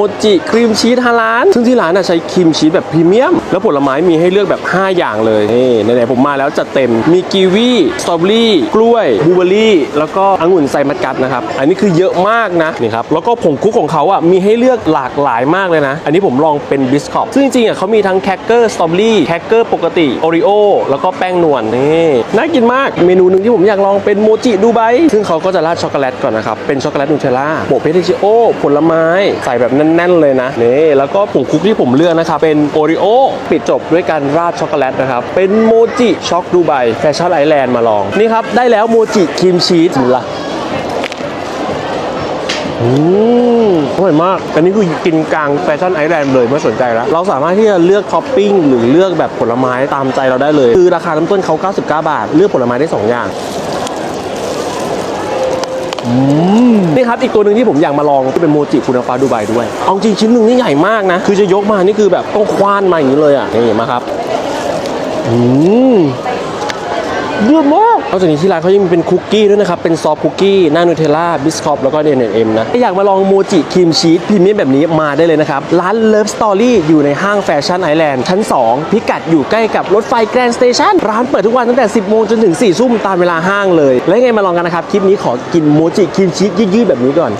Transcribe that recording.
โมจิครีมชีสฮาลาน ซึ่งที่ร้านน่ะใช้ครีมชีสแบบพรีเมียม แล้วผลไม้มีให้เลือกแบบ 5 อย่างเลยนี่ไหนๆผมมาแล้วจัดเต็มมีกีวีสตรอเบอรี่กล้วยบลูเบอรี่แล้วก็องุ่นไซมัสกัสนะครับ อันนี้คือเยอะมากนะนี่ครับแล้วก็ผงคุกของเขาอะมีให้เลือกหลากหลายมากเลยนะ อันนี้ผมลองเป็นบิสคอตซึ่งจริงๆอะเขามีทั้งแคคเกอร์สตรอเบอรี่แคคเกอร์ปกติโอริโอแล้วก็แป้งนวลนี่น่ากินมากเมนูหนึ่งที่ผมอยากลองเป็นโมจิดูไบซึ่งเขาก็จะราดช็อกโกแลตก่อนนะครับเป็นช็อกโกแลตนูเทลล่าโปะเพสติชิโอผลไม้ใส่แบบแน่นๆเลยนะนี่แล้วก็ผงคุกที่ผมเลือกนะครับเป็นโอริโอปิดจบด้วยการราดช็อกโกแลตนะครับ เป็นโมจิช็อกดูไบแฟชั่นไอแลนด์มาลอง นี่ครับ ได้แล้วโมจิครีมชีสละอืมอร่อยมาก อันนี้คือกินกลางแฟชั่นไอแลนด์เลยไม่สนใจแล้ว เราสามารถที่จะเลือกท็อปปิ้งหรือเลือกแบบผลไม้ตามใจเราได้เลย คือราคาเริ่มต้นเขา 99 บาท เลือกผลไม้ได้ 2 อย่าง อืมนี่ ครับอีกตัวหนึ่งที่ผมอยากมาลองที่เป็นโมจิคุณฟ้าดูไบด้วยเอาจริงชิ้นหนึ่งนี่ใหญ่มากนะ คือจะยกมานี่คือแบบต้องคว้านมาอย่างนี้เลยอะนี่มาครับอืม เดือดมากนอกจากนี้ที่ร้านเขายังมีเป็นคุกกี้ด้วยนะครับ เป็นซอฟคุกกี้หน้านูเทลล่าบิสคอปแล้วก็เดนเอ็มนะถ้าอยากมาลองโมจิครีมชีสพรีเมียมแบบนี้มาได้เลยนะครับ ร้าน Love Story อยู่ในห้างแฟชั่นไอแลนด์ชั้น 2 พิกัดอยู่ใกล้กับรถไฟแกรนด์สเตชันร้านเปิดทุกวันตั้งแต่ 10 โมงจนถึง4ทุ่มตามเวลาห้างเลย และยังไงมาลองกันนะครับคลิปนี้ขอกินโมจิครีมชีสยืดๆแบบนี้ก่อน